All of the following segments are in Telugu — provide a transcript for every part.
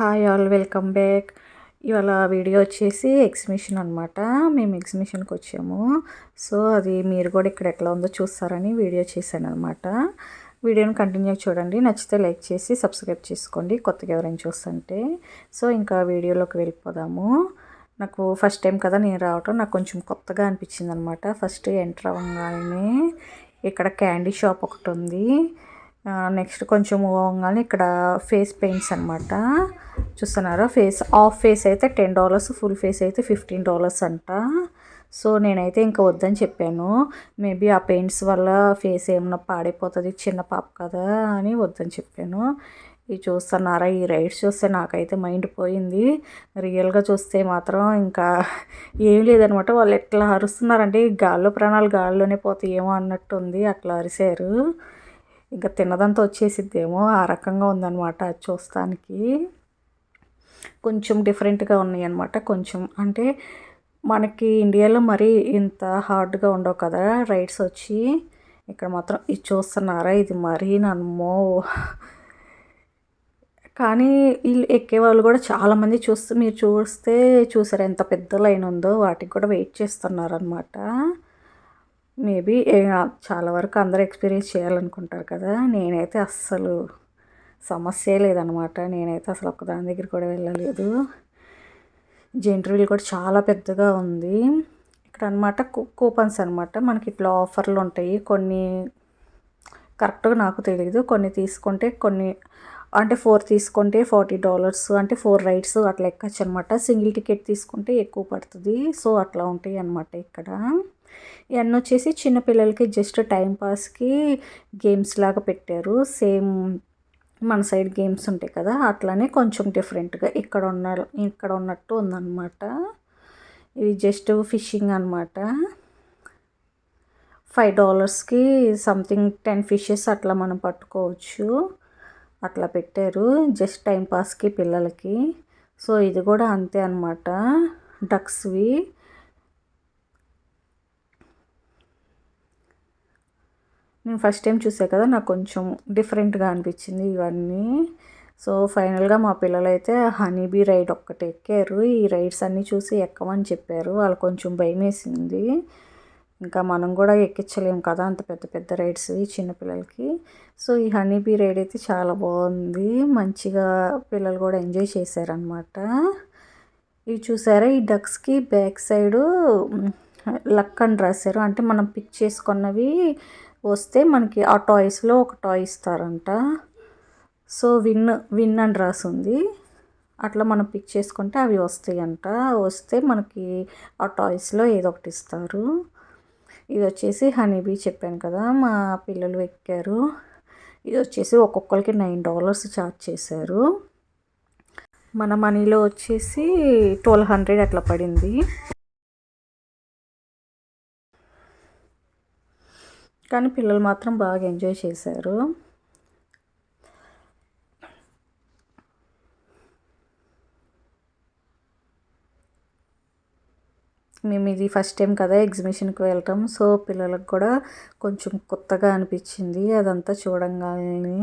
Hi all welcome back. ఇవాళ వీడియో వచ్చేసి ఎగ్జిబిషన్ అనమాట మేము ఎగ్జిబిషన్కి వచ్చాము. సో అది మీరు కూడా ఇక్కడ ఎట్లా ఉందో చూస్తారని వీడియో చేశాను అనమాట వీడియోని కంటిన్యూ చూడండి. నచ్చితే లైక్ చేసి సబ్స్క్రైబ్ చేసుకోండి. కొత్తగా ఎవరైనా చూస్తుంటే. సో ఇంకా వీడియోలోకి వెళ్ళిపోదాము. నాకు ఫస్ట్ టైం కదా నేను రావటం. నాకు కొంచెం కొత్తగా అనిపించింది అనమాట ఫస్ట్ ఎంటర్ అవ్వగానే ఇక్కడ క్యాండీ షాప్ ఒకటి ఉంది. నెక్స్ట్ కొంచెం పోగానే ఇక్కడ ఫేస్ పెయింట్స్ అనమాట చూస్తున్నారా? ఫేస్ ఆఫ్ ఫేస్ అయితే టెన్ డాలర్స్ ఫుల్ ఫేస్ అయితే ఫిఫ్టీన్ డాలర్స్ అంట. సో నేనైతే ఇంకా వద్దని చెప్పాను. మేబీ ఆ పెయింట్స్ వల్ల ఫేస్ ఏమన్నా పాడైపోతుంది చిన్న పాప కదా అని వద్దని చెప్పాను. ఇది చూస్తున్నారా? ఈ రైడ్స్ చూస్తే నాకైతే మైండ్ పోయింది. రియల్గా చూస్తే మాత్రం ఇంకా ఏం లేదనమాట వాళ్ళు ఎట్లా అరుస్తున్నారంటే గాల్లో ప్రాణాలు గాల్లోనే పోతాయేమో అన్నట్టు ఉంది అట్లా అరిశారు ఇంకా తిన్నదంతా వచ్చేసిద్దేమో. ఆ రకంగా ఉందన్నమాట అది చూస్తానికి. కొంచెం డిఫరెంట్గా ఉన్నాయి అనమాట కొంచెం అంటే మనకి ఇండియాలో మరీ ఇంత హార్డ్గా ఉండవు కదా రైడ్స్ వచ్చి. ఇక్కడ మాత్రం ఇది చూస్తున్నారా? ఇది మరీ నమ్మో. కానీ వీళ్ళు ఎక్కే వాళ్ళు కూడా చాలామంది చూస్తే మీరు చూస్తే చూసారు ఎంత పెద్ద లైన్ ఉందో? వాటికి కూడా వెయిట్ చేస్తున్నారనమాట మేబీ చాలా వరకు అందరూ ఎక్స్పీరియన్స్ చేయాలనుకుంటారు కదా. నేనైతే అస్సలు సమస్య లేదనమాట నేనైతే అసలు ఒక్కదాని దగ్గర కూడా వెళ్ళలేదు. జెంట్రీలు కూడా చాలా పెద్దగా ఉంది. ఇక్కడ అనమాట కూపన్స్ అనమాట మనకి ఇట్లా ఆఫర్లు ఉంటాయి. కొన్ని కరెక్ట్గా నాకు తెలియదు కొన్ని తీసుకుంటే కొన్ని అంటే ఫోర్ తీసుకుంటే ఫార్టీ డాలర్స్ అంటే ఫోర్ రైడ్స్ అట్లా ఎక్కచ్చు అనమాట సింగిల్ టికెట్ తీసుకుంటే ఎక్కువ పడుతుంది. సో అట్లా ఉంటాయి అనమాట ఇక్కడ. ఇవన్నీ వచ్చేసి చిన్నపిల్లలకి జస్ట్ టైంపాస్కి గేమ్స్ లాగా పెట్టారు. సేమ్ మన సైడ్ గేమ్స్ ఉంటాయి కదా అట్లానే కొంచెం డిఫరెంట్గా ఇక్కడ ఉన్న ఇక్కడ ఉన్నట్టు ఉందన్నమాట. ఇది జస్ట్ ఫిషింగ్ అనమాట ఫైవ్ డాలర్స్కి సంథింగ్ టెన్ ఫిషెస్ అట్లా మనం పట్టుకోవచ్చు. అట్లా పెట్టారు జస్ట్ టైంపాస్కి పిల్లలకి. సో ఇది కూడా అంతే అనమాట డక్స్వి నేను ఫస్ట్ టైం చూసా కదా నాకు కొంచెం డిఫరెంట్గా అనిపించింది ఇవన్నీ. సో ఫైనల్గా మా పిల్లలైతే హనీబీ రైడ్ ఒక్కటి ఎక్కారు. ఈ రైడ్స్ అన్నీ చూసి ఎక్కమని చెప్పారు. వాళ్ళు కొంచెం భయం వేసింది ఇంకా మనం కూడా ఎక్కించలేము కదా అంత పెద్ద పెద్ద రైడ్స్ చిన్నపిల్లలకి సో ఈ హనీబీ రైడ్ అయితే చాలా బాగుంది. మంచిగా పిల్లలు కూడా ఎంజాయ్ చేశారనమాట ఇవి చూసారా? ఈ డక్స్కి బ్యాక్ సైడు లక్ అని రాశారు. అంటే మనం పిక్ చేసుకున్నవి వస్తే మనకి ఆ టాయ్స్లో ఒక టాయ్ ఇస్తారంట. సో విన్ విన్ అని రాసింది అట్లా మనం పిక్ చేసుకుంటే అవి వస్తాయి అంట వస్తే మనకి ఆ టాయ్స్లో ఏదో ఒకటి ఇస్తారు. ఇది వచ్చేసి హనీబీ చెప్పాను కదా మా పిల్లలు ఎక్కారు. ఇది వచ్చేసి ఒక్కొక్కరికి నైన్ డాలర్స్ ఛార్జ్ చేశారు. మన మనీలో వచ్చేసి ట్వెల్వ్ హండ్రెడ్ అట్లా పడింది. కానీ పిల్లలు మాత్రం బాగా ఎంజాయ్ చేశారు. మేము ఇది ఫస్ట్ టైం కదా ఎగ్జిబిషన్కి వెళ్ళటం. సో పిల్లలకు కూడా కొంచెం కొత్తగా అనిపించింది అదంతా చూడంగానే.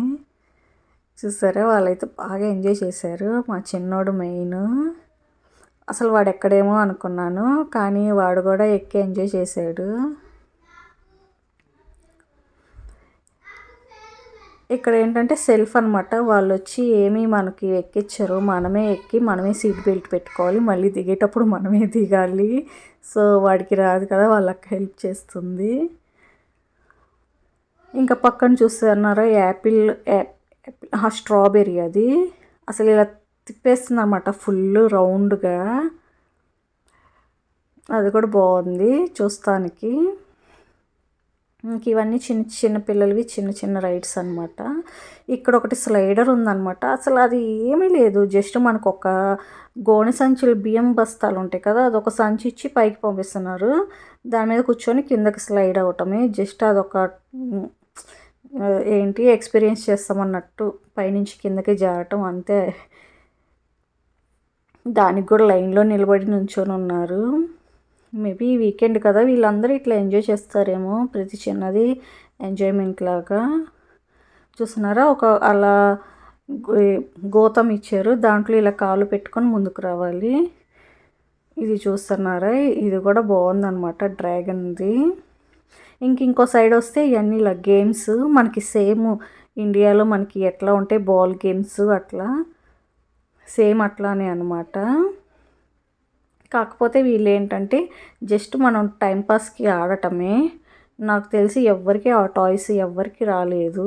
చూసారా? వాళ్ళైతే బాగా ఎంజాయ్ చేశారు. మా చిన్నోడు మెయిన్. అసలు వాడు ఎక్కడేమో అనుకున్నాను. కానీ వాడు కూడా ఎక్కి ఎంజాయ్ చేశాడు. ఇక్కడ ఏంటంటే సెల్ఫ్ అనమాట వాళ్ళు వచ్చి ఏమీ మనకి ఎక్కించరు మనమే ఎక్కి మనమే సీట్ బెల్ట్ పెట్టుకోవాలి. మళ్ళీ దిగేటప్పుడు మనమే దిగాలి. సో వాడికి రాదు కదా వాళ్ళకి హెల్ప్ చేస్తుంది. ఇంకా పక్కన చూస్తున్నారా యాపిల్ యాపిల్ స్ట్రాబెర్రీ అది. అసలు ఇలా తిప్పేస్తుంది అనమాట ఫుల్ రౌండ్గా. అది కూడా బాగుంది చూస్తానికి. ఇవన్నీ చిన్న చిన్న పిల్లలవి చిన్న చిన్న రైడ్స్ అనమాట ఇక్కడ ఒకటి స్లైడర్ ఉందన్నమాట. అసలు అది ఏమీ లేదు. జస్ట్ మనకు ఒక గోనె సంచులు బియ్యం బస్తాలు ఉంటాయి కదా అది ఒక సంచి ఇచ్చి పైకి పంపిస్తున్నారు. దాని మీద కూర్చొని కిందకి స్లైడ్ అవటమే. జస్ట్ అదొక ఏంటి ఎక్స్పీరియన్స్ చేస్తామన్నట్టు పైనుంచి కిందకి జారటం అంతే. దానికి కూడా లైన్లో నిలబడి నుంచొని ఉన్నారు. మేబీ వీకెండ్ కదా వీళ్ళందరూ ఇట్లా ఎంజాయ్ చేస్తారేమో ప్రతి చిన్నది ఎంజాయ్మెంట్ లాగా. చూస్తున్నారా? ఒక అలా గోతం ఇచ్చారు. దాంట్లో ఇలా కాలు పెట్టుకొని ముందుకు రావాలి. ఇది చూస్తున్నారా? ఇది కూడా బాగుందనమాట డ్రాగన్ది. ఇంక ఇంకో సైడ్ వస్తే ఇవన్నీ ఇలా గేమ్స్. మనకి సేమ్ ఇండియాలో మనకి ఎట్లా ఉంటాయి బాల్ గేమ్స్ అట్లా. సేమ్ అట్లానే అనమాట కాకపోతే వీళ్ళు ఏంటంటే జస్ట్ మనం టైంపాస్కి ఆడటమే. నాకు తెలిసి ఎవ్వరికి ఆ టాయ్స్ ఎవ్వరికి రాలేదు.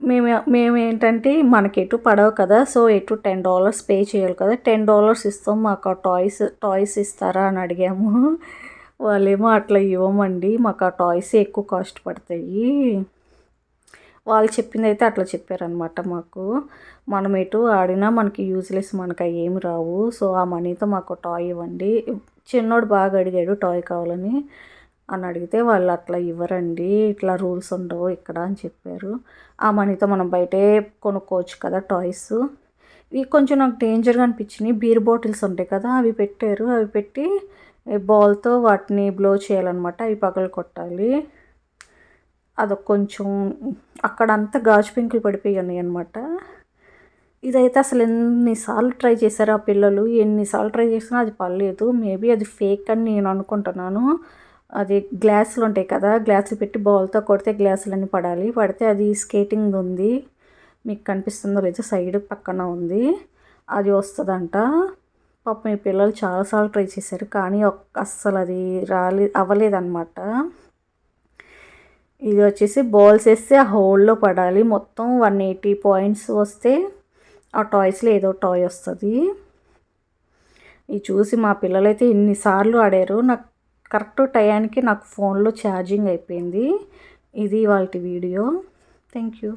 మేము మేము ఏంటంటే మనకి ఎటు పడవు కదా సో ఎటు టెన్ డాలర్స్ పే చేయాలి కదా టెన్ డాలర్స్ ఇస్తాం మాకు ఆ టాయ్స్ టాయ్స్ ఇస్తారా అని అడిగాము. వాళ్ళేమో అట్లా ఇవ్వమండి మాకు ఆ టాయ్స్ ఎక్కువ కాస్ట్ పడతాయి. వాళ్ళు చెప్పింది అయితే అట్లా చెప్పారనమాట మాకు. మనం ఎటు ఆడినా మనకి యూజ్లెస్ మనకి అవి ఏమి రావు. సో ఆ మనీతో మాకు టాయ్ ఇవ్వండి. చిన్నోడు బాగా అడిగాడు టాయ్ కావాలని? అని అడిగితే వాళ్ళు అట్లా ఇవ్వరండి. ఇట్లా రూల్స్ ఉండవు ఇక్కడ అని చెప్పారు. ఆ మనీతో మనం బయటే కొనుక్కోవచ్చు కదా టాయ్స్ ఇవి కొంచెం నాకు డేంజర్గా అనిపించినాయి. బీర్ బాటిల్స్ ఉంటాయి కదా అవి పెట్టారు. అవి పెట్టి బాల్తో వాటిని బ్లో చేయాలన్నమాట. అవి పగలు కొట్టాలి అదొక కొంచెం అక్కడంతా గాజు పెంకులు పడిపోయి ఉన్నాయి అనమాట ఇదైతే అసలు ఎన్నిసార్లు ట్రై చేశారు ఆ పిల్లలు? ఎన్నిసార్లు ట్రై చేసినా అది పర్లేదు మేబీ అది ఫేక్ అని నేను అనుకుంటున్నాను. అది గ్లాసులు ఉంటాయి కదా గ్లాసులు పెట్టి బాల్తో కొడితే గ్లాసులన్నీ పడాలి. పడితే అది స్కేటింగ్ ఉంది. మీకు కనిపిస్తుందో లేదో సైడ్ పక్కన ఉంది. అది వస్తుందంట. పాపం ఈ పిల్లలు చాలాసార్లు ట్రై చేశారు కానీ అస్సలు అది రాలే అవ్వలేదన్నమాట. ఇది వచ్చేసి బాల్స్ వేస్తే ఆ హోల్లో పడాలి. మొత్తం వన్ ఎయిటీ పాయింట్స్ వస్తే ఆ టాయ్స్లో ఏదో టాయ్ వస్తుంది. ఇది చూసి మా పిల్లలైతే ఇన్నిసార్లు ఆడారు. నాకు కరెక్ట్ టయానికి నాకు ఫోన్లో ఛార్జింగ్ అయిపోయింది. ఇది వాళ్ళ వీడియో థ్యాంక్ యూ